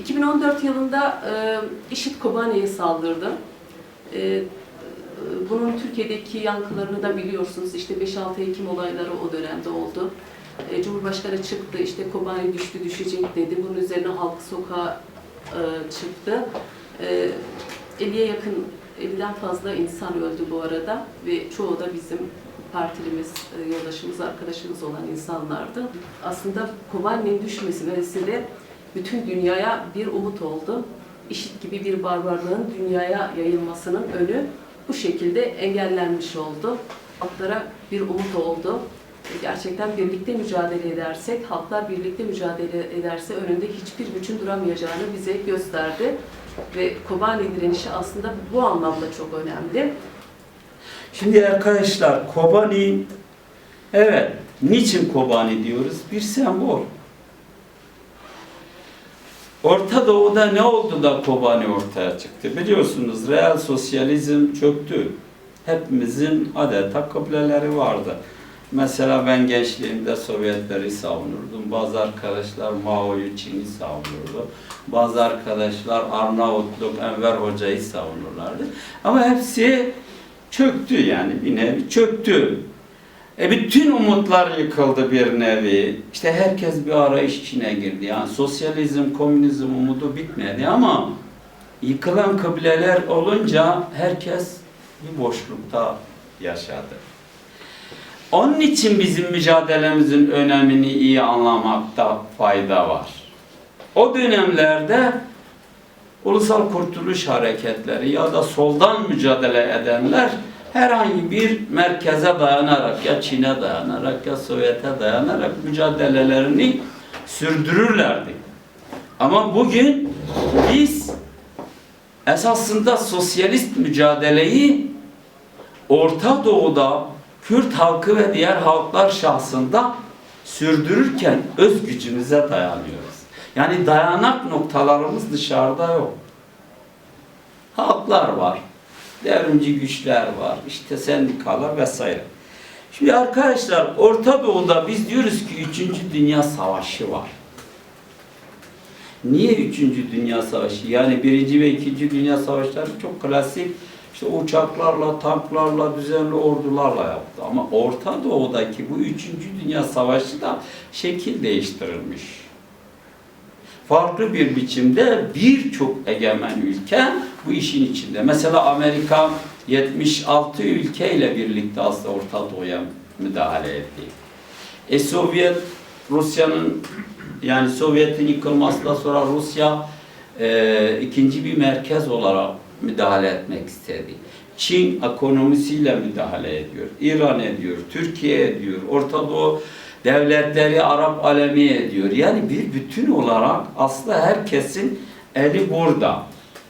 2014 yılında e, IŞİD Kobane'ye saldırdı. E, e, bunun Türkiye'deki yankılarını da biliyorsunuz. İşte 5-6 Ekim olayları o dönemde oldu. E, Cumhurbaşkanı çıktı, işte Kobane düştü, düşecek dedi. Bunun üzerine halk sokağa e, çıktı. E, 50'ye yakın, 50'den fazla insan öldü bu arada ve çoğu da bizim partilimiz, e, yoldaşımız, arkadaşımız olan insanlardı. Aslında Kobani'nin düşmesi vesile bütün dünyaya bir umut oldu. İşit gibi bir barbarlığın dünyaya yayılmasının önü bu şekilde engellenmiş oldu. Halklara bir umut oldu. Gerçekten birlikte mücadele edersek, halklar birlikte mücadele ederse önünde hiçbir gücün duramayacağını bize gösterdi. Ve Kobani direnişi aslında bu anlamda çok önemli. Şimdi arkadaşlar Kobani evet niçin Kobani diyoruz? Bir sembol. Orta Doğu'da ne oldu da Kobani ortaya çıktı? Biliyorsunuz real sosyalizm çöktü. Hepimizin adeta kıbleleri vardı. Mesela ben gençliğimde Sovyetleri savunurdum. Bazı arkadaşlar Mao'yu, Çin'i savunurdu. Bazı arkadaşlar Arnavutluk, Enver Hoca'yı savunurlardı. Ama hepsi çöktü yani bir nevi çöktü. E bütün umutlar yıkıldı bir nevi. İşte herkes bir arayış içine girdi. Yani sosyalizm, komünizm umudu bitmedi ama yıkılan kıbleler olunca herkes bir boşlukta yaşadı. Onun için bizim mücadelemizin önemini iyi anlamakta fayda var. O dönemlerde ulusal kurtuluş hareketleri ya da soldan mücadele edenler herhangi bir merkeze dayanarak ya Çin'e dayanarak ya Sovyet'e dayanarak mücadelelerini sürdürürlerdi. Ama bugün biz esasında sosyalist mücadeleyi Orta Doğu'da Kürt halkı ve diğer halklar şahsında sürdürürken öz gücümüze dayanıyoruz. Yani dayanak noktalarımız dışarıda yok. Halklar var, devrimci güçler var, işte sendikalar vesaire. Şimdi arkadaşlar Orta Doğu'da biz diyoruz ki 3. Dünya Savaşı var. Niye 3. Dünya Savaşı? Yani 1. ve 2. Dünya Savaşları çok klasik işte uçaklarla, tanklarla, düzenli ordularla yaptı. Ama Orta Doğu'daki bu 3. Dünya Savaşı da şekil değiştirilmiş. Farklı bir biçimde birçok egemen ülke bu işin içinde. Mesela Amerika 76 ülkeyle birlikte aslında Orta Doğu'ya müdahale etti. E Sovyet, Rusya'nın yani Sovyet'in yıkılmasından sonra Rusya e, ikinci bir merkez olarak müdahale etmek istedi. Çin ekonomisiyle müdahale ediyor. İran ediyor, Türkiye ediyor, Orta Doğu devletleri Arap alemi ediyor. Yani bir bütün olarak aslında herkesin eli burada.